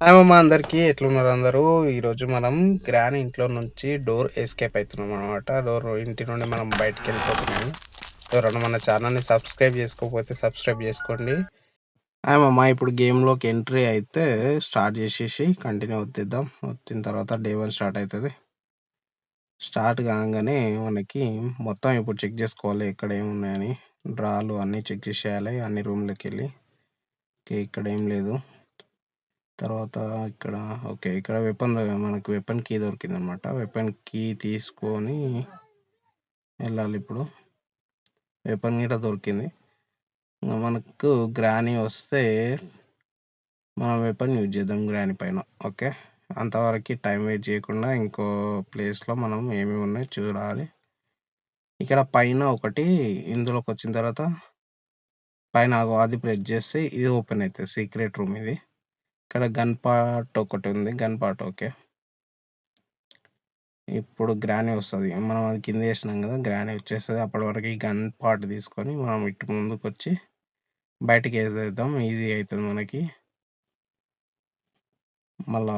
Hi అందరికీ ఎట్లున్నారు అందరూ? ఈరోజు మనం గ్రాన్ ఇంట్లో నుంచి డోర్ ఎస్కేప్ అవుతున్నాం అనమాట డోర్ ఇంటి నుండి మనం బయటకు వెళ్ళిపోతున్నాము ఎవరైనా మన ఛానల్ని సబ్స్క్రైబ్ చేసుకోకపోతే సబ్స్క్రైబ్ చేసుకోండి. హాయ్ ఇప్పుడు గేమ్లోకి ఎంట్రీ అయితే స్టార్ట్ చేసేసి కంటిన్యూ వద్దిద్దాం వచ్చిన తర్వాత డే వన్ స్టార్ట్ అవుతుంది. స్టార్ట్ కాగానే మనకి మొత్తం ఇప్పుడు చెక్ చేసుకోవాలి ఎక్కడ ఏమున్నాయని. డ్రాలు అన్నీ చెక్ చేసేయాలి అన్ని రూమ్లోకి వెళ్ళి ఓకే ఇక్కడ ఏం లేదు. తర్వాత ఇక్కడ ఓకే ఇక్కడ వెపన్ మనకు వెపన్ కీ దొరికింది అనమాట వెపన్ కీ తీసుకొని వెళ్ళాలి ఇప్పుడు. వెపన్ కూడా దొరికింది. ఇంకా మనకు గ్రాని వస్తే మనం వెపన్ యూజ్ చేద్దాం గ్రాని పైన ఓకే? అంతవరకు టైం వేస్ట్ చేయకుండా ఇంకో ప్లేస్లో మనం ఏమేమి ఉన్నాయో చూడాలి. ఇక్కడ పైన ఒకటి ఇందులోకి వచ్చిన తర్వాత పైన అది ప్రెస్ చేస్తే ఇది ఓపెన్ అవుతుంది సీక్రెట్ రూమ్ ఇది. ఇక్కడ గన్ పార్ట్ ఒకటి ఉంది గన్ పార్ట్ ఓకే ఇప్పుడు గ్రానీ వస్తుంది. మనం అది కింద వేసినాం కదా గ్రానీ వచ్చేస్తుంది. అప్పటి వరకు ఈ గన్ పార్ట్ తీసుకొని మనం ఇటు ముందుకు వచ్చి బయటికి వేసేద్దాం ఈజీ అవుతుంది మనకి. మళ్ళా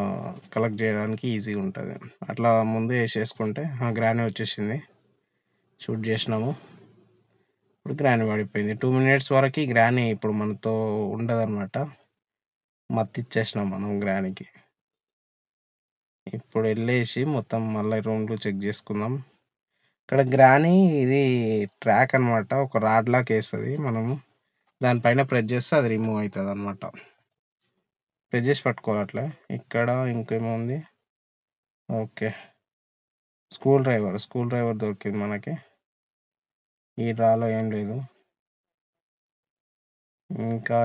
కలెక్ట్ చేయడానికి ఈజీగా ఉంటుంది. అట్లా ముందు వేసేసుకుంటే గ్రానీ వచ్చేసింది. షూట్ చేసినాము. ఇప్పుడు గ్రానీ పడిపోయింది టూ మినిట్స్ వరకు గ్రానీ ఇప్పుడు మనతో ఉండదన్నమాట. మత్తిచ్చేసినాం మనం గ్రానికి ఇప్పుడు వెళ్ళేసి మొత్తం మళ్ళీ రూమ్లు చెక్ చేసుకుందాం. ఇక్కడ గ్రాని ఇది ట్రాక్ అనమాట ఒక రాడ్ లాక్ వేస్తుంది. మనము దానిపైన ప్రెస్ చేస్తే అది రిమూవ్ అవుతుంది అనమాట ప్రెస్ చేసి పట్టుకోవాలి అట్లా ఇక్కడ ఇంకేముంది? Okay. School driver school driver దొరికింది మనకి. ఈ డ్రాలో ఏం లేదు. ఇంకా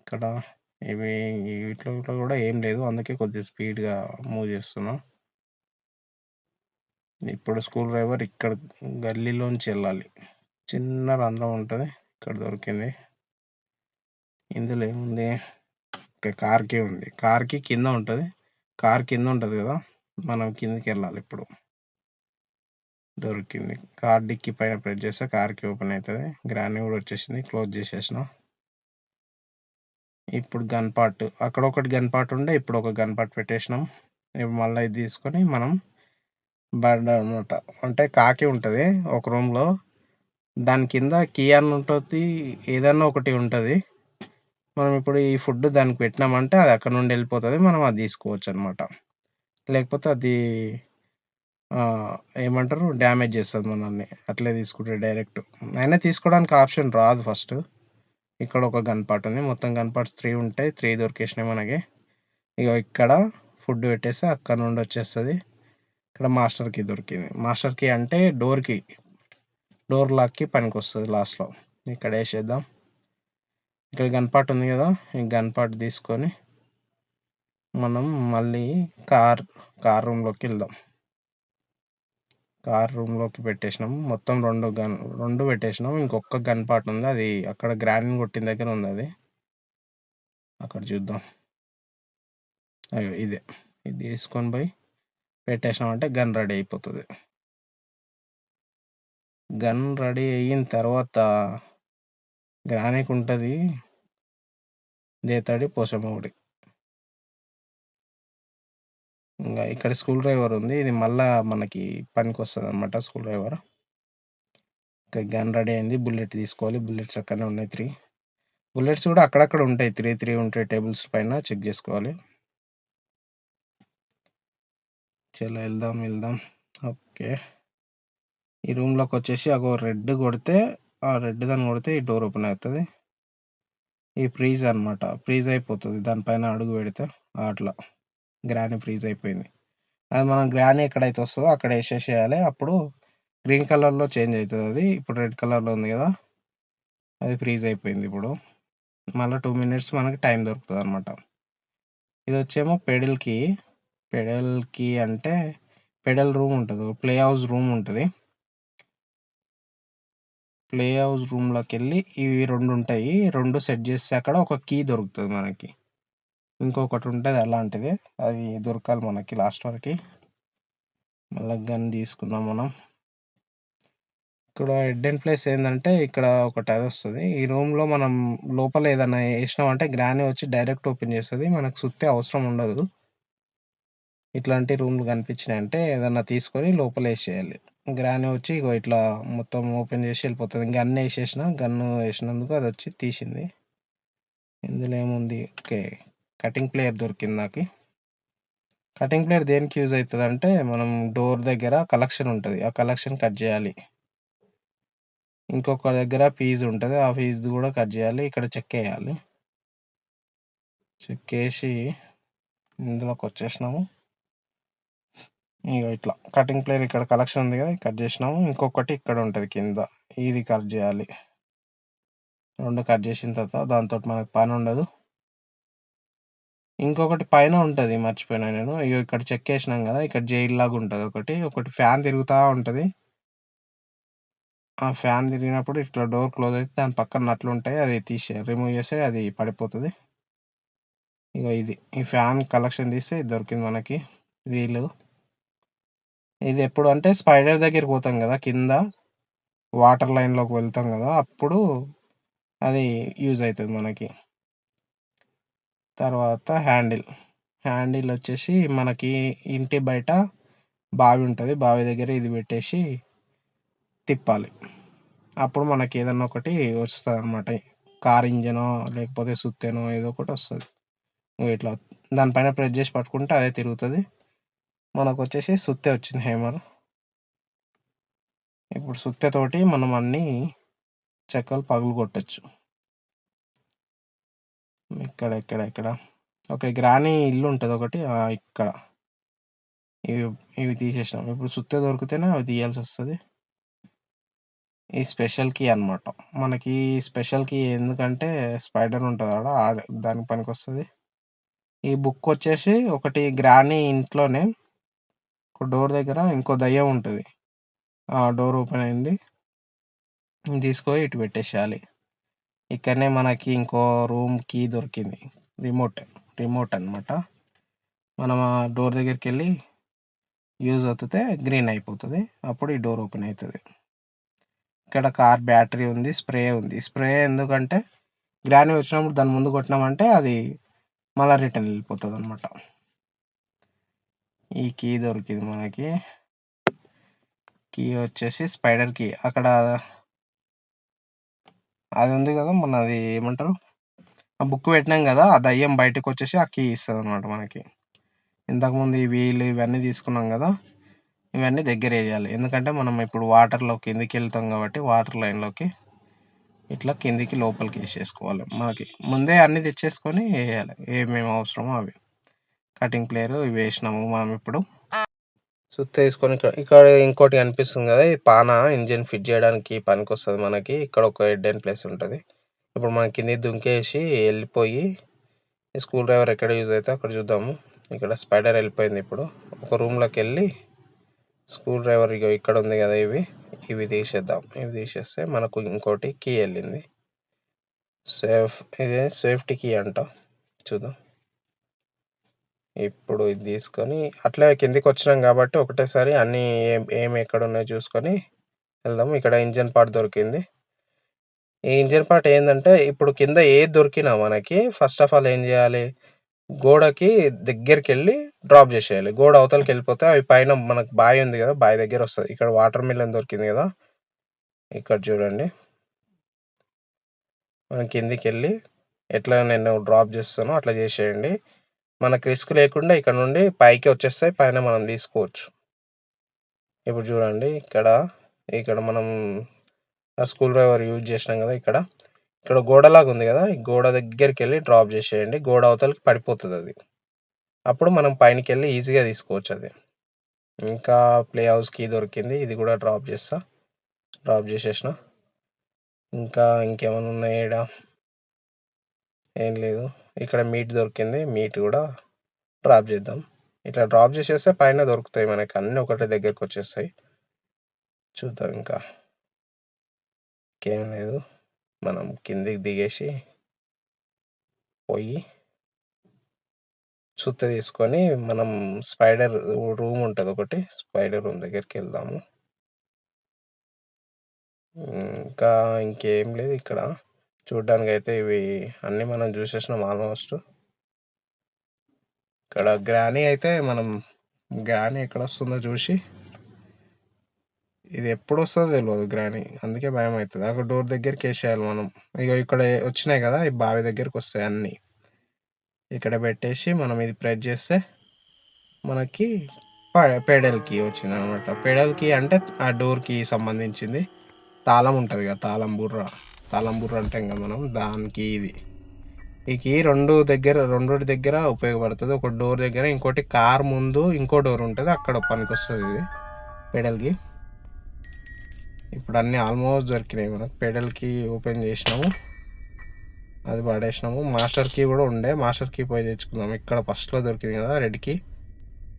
ఇక్కడ ఇవి వీటిలో కూడా ఏం లేదు. అందుకే కొద్దిగా స్పీడ్గా మూవ్ చేస్తున్నాం. ఇప్పుడు స్కూల్ డ్రైవర్ ఇక్కడ గల్లీలోంచి వెళ్ళాలి. చిన్న రంధ్రం ఉంటుంది. ఇక్కడ దొరికింది. ఇందులో ఏముంది? ఓకే. కార్కి ఉంది. కార్కి కింద ఉంటుంది. కార్ కింద ఉంటుంది కదా! మనం కిందకి వెళ్ళాలి ఇప్పుడు. దొరికింది. కార్ డిక్కి పైన ప్రెస్ చేస్తే కార్కి ఓపెన్ అవుతుంది గ్రాండ్ కూడా వచ్చేసింది. క్లోజ్ చేసేసిన. ఇప్పుడు గన్ పార్ట్. అక్కడ ఒకటి గన్ పార్ట్ ఉండే ఇప్పుడు ఒక గన్ పార్ట్ పెట్టేసినాం. ఇప్పుడు మళ్ళీ ఇది తీసుకొని మనం బెడ్ అనమాట అంటే కాకి ఉంటుంది ఒక రూమ్లో. దాని కింద కీ అని ఉంటుంది ఏదన్నా ఒకటి ఉంటుంది. మనం ఇప్పుడు ఈ ఫుడ్ దానికి పెట్టినామంటే అది అక్కడ నుండి వెళ్ళిపోతుంది మనం అది తీసుకోవచ్చు అనమాట లేకపోతే అది ఏమంటారు? డ్యామేజ్ చేస్తుంది మనల్ని. అట్లే తీసుకుంటే డైరెక్ట్. అయినా తీసుకోవడానికి ఆప్షన్ రాదు ఫస్ట్. ఇక్కడ ఒక గన్ పార్ట్ ఉంది. మొత్తం గన్ పార్ట్స్ త్రీ ఉంటాయి. త్రీ దొరికేసినాయి మనకి. ఇక ఇక్కడ ఫుడ్ పెట్టేస్తే అక్కడ నుండి వచ్చేస్తుంది. ఇక్కడ మాస్టర్కి దొరికింది. మాస్టర్కి అంటే డోర్కి. డోర్ లాక్కి పనికి వస్తుంది లాస్ట్లో. ఇక్కడ వేసేద్దాం. ఇక్కడ గన్ పార్ట్ ఉంది కదా ఈ గన్ పార్ట్ తీసుకొని మనం మళ్ళీ కార్ కార్ రూమ్లోకి వెళ్దాం. కార్ రూమ్లోకి పెట్టేసినాం. మొత్తం రెండు గన్ రెండు పెట్టేసినాం. ఇంకొక గన్ పార్ట్ ఉంది. అది అక్కడ గ్రాండ్ కొట్టిన దగ్గర ఉంది అది. అక్కడ చూద్దాం. అయ్యో ఇదే. ఇది తీసుకొని పోయి పెట్టేసినామంటే గన్ రెడీ అయిపోతుంది. గన్ రెడీ అయిన తర్వాత గ్రానీకి ఉంటుంది దేతాడి పోసమ్మగుడి ఇంకా ఇక్కడ స్కూల్ డ్రైవర్ ఉంది. ఇది మళ్ళా మనకి పనికి వస్తుంది అనమాట స్కూల్ డ్రైవర్. ఇంకా గన్ రెడీ అయింది. బుల్లెట్ తీసుకోవాలి. బుల్లెట్స్ అక్కడనే ఉన్నాయి త్రీ. బుల్లెట్స్ కూడా అక్కడక్కడ ఉంటాయి. త్రీ త్రీ ఉంటాయి టేబుల్స్ పైన చెక్ చేసుకోవాలి. చలో వెళ్దాం వెళ్దాం. ఓకే. ఈ రూమ్లోకి వచ్చేసి అగో రెడ్ కొడితే రెడ్ దాన్ని కొడితే ఈ డోర్ ఓపెన్ అవుతుంది. ఈ ఫ్రీజ్ అనమాట ఫ్రీజ్ అయిపోతుంది. దానిపైన అడుగు పెడితే అట్లా. గ్రానీ ఫ్రీజ్ అయిపోయింది. అది మనం గ్రానీ ఎక్కడైతే వస్తుందో అక్కడ వేసేసేయాలి. అప్పుడు గ్రీన్ కలర్లో చేంజ్ అవుతుంది అది. ఇప్పుడు రెడ్ కలర్లో ఉంది కదా. అది ఫ్రీజ్ అయిపోయింది ఇప్పుడు. మళ్ళీ టూ మినిట్స్ మనకి టైం దొరుకుతుంది అనమాట ఇది వచ్చేమో పెడల్కి. పెడల్కి అంటే పెడల్ రూమ్ ఉంటుంది. ప్లే హౌస్ రూమ్ ఉంటుంది. ప్లే హౌస్ రూమ్లోకి వెళ్ళి ఇవి రెండు ఉంటాయి రెండు సెట్ చేస్తే అక్కడ ఒక కీ దొరుకుతుంది మనకి. ఇంకొకటి ఉంటుంది అలాంటిది. అది దొరకాలి మనకి లాస్ట్ వరకు. మళ్ళీ గన్ తీసుకున్నాం మనం. ఇక్కడ హెడ్ అండ్ ప్లేస్ ఏంటంటే ఇక్కడ ఒకటి అది వస్తుంది. ఈ రూమ్‌లో మనం లోపల ఏదైనా వేసినామంటే గ్రానీ వచ్చి డైరెక్ట్ ఓపెన్ చేస్తుంది. మనకు సుత్తే అవసరం ఉండదు. ఇట్లాంటి రూమ్‌లు కనిపించినాయంటే ఏదన్నా తీసుకొని లోపల వేసేయాలి గ్రాని వచ్చి ఇగో ఇట్లా మొత్తం ఓపెన్ చేసి వెళ్ళిపోతుంది గన్ వేసేసిన గన్ను వేసినందుకు అది వచ్చి తీసింది. ఇందులో ఏముంది ఓకే. కటింగ్ ప్లేయర్ దొరికింది నాకు కటింగ్ ప్లేయర్ దేనికి యూజ్ అవుతుంది అంటే మనం డోర్ దగ్గర కలెక్షన్ ఉంటుంది ఆ కలెక్షన్ కట్ చేయాలి. ఇంకొక దగ్గర ఫీజ్ ఉంటుంది ఆ ఫీజ్ కూడా కట్ చేయాలి. ఇక్కడ చెక్ వేయాలి చెక్ వేసి ఇందులోకి వచ్చేసినాము ఇగో ఇట్లా కటింగ్ ప్లేయర్ ఇక్కడ కలెక్షన్ ఉంది కదా! కట్ చేసినాము. ఇంకొకటి ఇక్కడ ఉంటుంది కింద. ఇది కట్ చేయాలి. రెండు కట్ చేసిన తర్వాత దాంతోటి మనకు ఉండదు ఇంకొకటి పైన ఉంటుంది మర్చిపోయినా నేను. ఇగో ఇక్కడ చెక్కేసినాం కదా! ఇక్కడ జైల్ లాగా ఉంటుంది ఒకటి. ఒకటి ఫ్యాన్ తిరుగుతూ ఉంటుంది ఆ ఫ్యాన్ తిరిగినప్పుడు ఇట్లా డోర్ క్లోజ్ అయితే దాని పక్కన నట్లు ఉంటాయి అది తీసే రిమూవ్ చేస్తే అది పడిపోతుంది ఇగో ఇది. ఈ ఫ్యాన్ కలెక్షన్ తీస్తే దొరికింది మనకి. వీలు. ఇది ఎప్పుడు అంటే స్పైడర్ దగ్గరికి పోతాం కదా! కింద వాటర్ లైన్‌లోకి వెళ్తాం కదా! అప్పుడు అది యూజ్ అవుతుంది మనకి. తర్వాత హ్యాండిల్. హ్యాండిల్ వచ్చేసి మనకి ఇంటి బయట బావి ఉంటుంది బావి దగ్గర ఇది పెట్టేసి తిప్పాలి. అప్పుడు మనకి ఏదన్నా ఒకటి వస్తుంది అనమాట కార్ ఇంజనో లేకపోతే సుత్తేనో ఏదో ఒకటి వస్తుంది ఇట్లా దానిపైన ప్రెస్ చేసి పట్టుకుంటే అదే తిరుగుతుంది మనకొచ్చేసి సుత్తె వచ్చింది హేమర్. ఇప్పుడు సుత్తెతోటి మనం అన్ని చెక్కలు పగలగొట్టొచ్చు. ఇక్కడ ఇక్కడ ఇక్కడ ఓకే. గ్రానీ ఇల్లు ఉంటుంది ఒకటి. ఇక్కడ. ఇవి ఇవి తీసేసినాం. ఇప్పుడు సుత్తె దొరికితేనే అవి తీయాల్సి వస్తుంది ఈ స్పెషల్ కీ అన్నమాట. మనకి స్పెషల్ కీ ఎందుకంటే స్పైడర్ ఉంటుంది ఆడ. ఆడ దానికి వస్తుంది ఈ బుక్ వచ్చేసి ఒకటి గ్రానీ ఇంట్లోనే ఒక డోర్ దగ్గర ఇంకో దయ్యం ఉంటుంది ఆ! డోర్ ఓపెన్ అయింది. తీసుకొని ఇటు పెట్టేసేయాలి. ఇక్కడనే మనకి ఇంకో రూమ్ కీ దొరికింది. రిమోట్. రిమోట్ అన్నమాట. మనం ఆ డోర్ దగ్గరికెళ్ళి యూజ్ అవుతుంటే గ్రీన్ అయిపోతుంది అప్పుడు ఈ డోర్ ఓపెన్ అవుతుంది ఇక్కడ కార్ బ్యాటరీ ఉంది. స్ప్రే ఉంది. స్ప్రే ఎందుకంటే గ్రానీ వచ్చినప్పుడు దాని ముందు కొట్టినామంటే అది మళ్ళీ రిటర్న్ వెళ్ళిపోతుంది అనమాట ఈ కీ దొరికింది మనకి. కీ వచ్చేసి స్పైడర్ కీ. అక్కడ అది ఉంది కదా! మనది ఏమంటారు? ఆ బుక్ పెట్టినాం కదా! ఆ దెయ్యం బయటకొచ్చేసి ఆ కీ ఇస్తుంది అనమాట మనకి. ఇంతకుముందు ఈ వీలు ఇవన్నీ తీసుకున్నాం కదా! ఇవన్నీ దగ్గర వేయాలి ఎందుకంటే మనం ఇప్పుడు వాటర్‌లో వెళ్తాం కాబట్టి వాటర్ లైన్‌లోకి ఇట్లా కిందికి లోపలికి వేసేసుకోవాలి మనకి ముందే అన్నీ తెచ్చేసుకొని వేయాలి ఏమేమి అవసరమో అవి. కటింగ్ ప్లేయర్ ఇవి వేసినాము మనం ఇప్పుడు. సుత్తి తీసుకొని ఇక్కడ ఇక్కడ ఇంకోటి కనిపిస్తుంది కదా! ఇది పానా ఇంజిన్ ఫిట్ చేయడానికి పనికొస్తది మనకి. ఇక్కడ ఒక హిడ్డెన్ ప్లేస్ ఉంటది. ఇప్పుడు మనం కిందకి దుంకేసి ఎళ్ళిపోయి ఈ స్క్రూ డ్రైవర్ ఎక్కడ యూజ్ అయితదో అక్కడ చూద్దాము. ఇక్కడ స్పైడర్ ఎళ్ళిపోయింది ఇప్పుడు. ఒక రూమ్‌లోకెళ్ళి స్క్రూ డ్రైవర్ ఇగో ఇక్కడ ఉంది కదా! ఇవి. ఇవి తీసేద్దాం. ఇవి తీసేస్తే మనకు ఇంకోటి కీ ఎళ్ళింది. సేఫ్ ఇది సేఫ్టీ కీ అంట. చూద్దాం. ఇప్పుడు ఇది తీసుకొని అట్లే కిందకొచ్చినాం కాబట్టి ఒకటేసారి అన్నీ ఏం ఏమి ఎక్కడున్నాయో చూసుకొని వెళ్దాం. ఇక్కడ ఇంజన్ పార్ట్ దొరికింది. ఈ ఇంజన్ పార్ట్ ఏంటంటే ఇప్పుడు కింద ఏది దొరికినా మనకి ఫస్ట్ ఆఫ్ ఆల్ ఏం చేయాలి? గోడకి దగ్గరికి వెళ్ళి డ్రాప్ చేసేయాలి. గోడ అవతలకెళ్ళిపోతే అవి పైన మనకు బావి ఉంది కదా! బావి దగ్గర వస్తుంది ఇక్కడ వాటర్ మిలన్ దొరికింది కదా! ఇక్కడ చూడండి. మనం కిందికి వెళ్ళి ఎట్లా నేను డ్రాప్ చేస్తానో అట్లా చేసేయండి. మనకు రిస్క్ లేకుండా ఇక్కడ నుండి పైకి వచ్చేస్తాయి. పైన మనం తీసుకోవచ్చు. ఇప్పుడు చూడండి ఇక్కడ, ఇక్కడ మనం స్కూల్ స్క్రూ డ్రైవర్ యూజ్ చేసినాం కదా! ఇక్కడ. ఇక్కడ గోడలాగా ఉంది కదా! ఈ గోడ దగ్గరికి వెళ్ళి డ్రాప్ చేసేయండి. గోడ అవతలకి పడిపోతుంది అది అప్పుడు మనం పైనకెళ్ళి ఈజీగా తీసుకోవచ్చు అది ఇంకా ప్లే హౌస్కి దొరికింది. ఇది కూడా డ్రాప్ చేస్తా. డ్రాప్ చేసేసిన. ఇంకా ఇంకేమన్నా ఉన్నాయా ఈడ? ఏం లేదు. ఇక్కడ మీట్ దొరికింది. మీట్ కూడా డ్రాప్ చేద్దాం. ఇట్లా డ్రాప్ చేసేస్తే పైన దొరుకుతాయి మనకి. అన్నీ ఒకటే దగ్గరకొచ్చేస్తాయి. చూద్దాం ఇంకా. ఇంకేం లేదు. మనం కిందికి దిగేసి పోయి చుత్త తీసుకొని మనం స్పైడర్ రూమ్ ఉంటుంది ఒకటి. స్పైడర్ రూమ్ దగ్గరికి వెళ్దాము ఇంకా ఇంకేం లేదు ఇక్కడ. చూడ్డానికైతే ఇవి అన్నీ మనం చూసేసినాం ఆల్మోస్ట్. ఇక్కడ గ్రానీ అయితే మనం గ్రానీ ఎక్కడొస్తుందో చూసి ఇది ఎప్పుడు వస్తుందో తెలియదు గ్రానీ. అందుకే భయం అవుతుంది అక్కడ డోర్ దగ్గరికి వేసేయాలి మనం. ఇగో ఇక్కడ వచ్చినాయి కదా! ఈ బావి దగ్గరికి వస్తాయి అన్నీ. ఇక్కడ పెట్టేసి మనం ఇది ప్రెస్ చేస్తే మనకి పెడల్ కీ వచ్చిందనమాట. పెడల్ కీ అంటే ఆ డోర్‌కి సంబంధించింది. తాళం ఉంటుంది కదా! తాళం బుర్ర. తాళం అంటాం కదా మనం. దానికి ఇది. ఈ కీ 2 దగ్గర రెండోటి దగ్గర ఉపయోగపడుతుంది ఒక డోర్ దగ్గర, ఇంకోటి కార్ ముందు ఇంకో డోర్ ఉంటుంది అక్కడ పనికొస్తది ఇది. పెడల్కి ఇప్పుడు అన్నీ ఆల్మోస్ట్ దొరికినాయి మనకు. పెడల్కి ఓపెన్ చేసినాము. అది పడేసినాము. మాస్టర్ కీ కూడా ఉండే. మాస్టర్ కీ పోయి తెచ్చుకుందాం. ఇక్కడ ఫస్ట్‌లో దొరికింది కదా! Red key.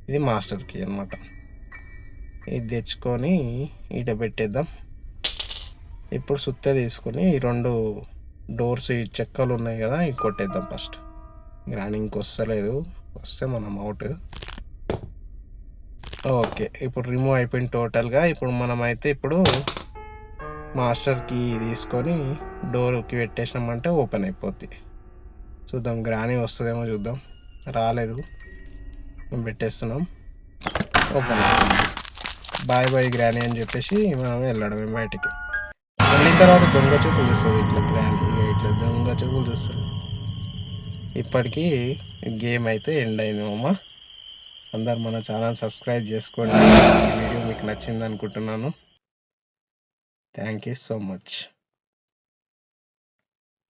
ఇది మాస్టర్ కీ అన్నమాట. ఇది తెచ్చుకొని ఈట పెట్టేద్దాం. ఇప్పుడు సుత్త తీసుకొని ఈ రెండు డోర్స్ ఈ చెక్కలు ఉన్నాయి కదా! ఇవి కొట్టేద్దాం ఫస్ట్. గ్రాని ఇంకొస్తలేదు. వస్తే మనం అవుట్ ఓకే. ఇప్పుడు రిమూవ్ అయిపోయింది టోటల్‌గా. ఇప్పుడు మనమైతే ఇప్పుడు మాస్టర్కి తీసుకొని డోర్‌కి పెట్టేసినామంటే ఓపెన్ అయిపోద్ది. చూద్దాం గ్రాని వస్తుందేమో చూద్దాం. రాలేదు. మేము పెట్టేస్తున్నాం. ఓపెన్ బాయ్ బాయ్ గ్రాని అని చెప్పేసి మనం వెళ్ళడమే బయటికి. వెళ్ళిన తర్వాత దొంగ చూపులు చూస్తుంది ఇట్లా ప్లాన్ ఇట్లా దొంగ చూపులు చూస్తుంది ఇప్పటికీ గేమ్ అయితే ఎండ్ అయింది మామ. అందరు మన ఛానల్ సబ్స్క్రైబ్ చేసుకోండి. వీడియో మీకు నచ్చిందనుకుంటున్నాను. Thank you so much.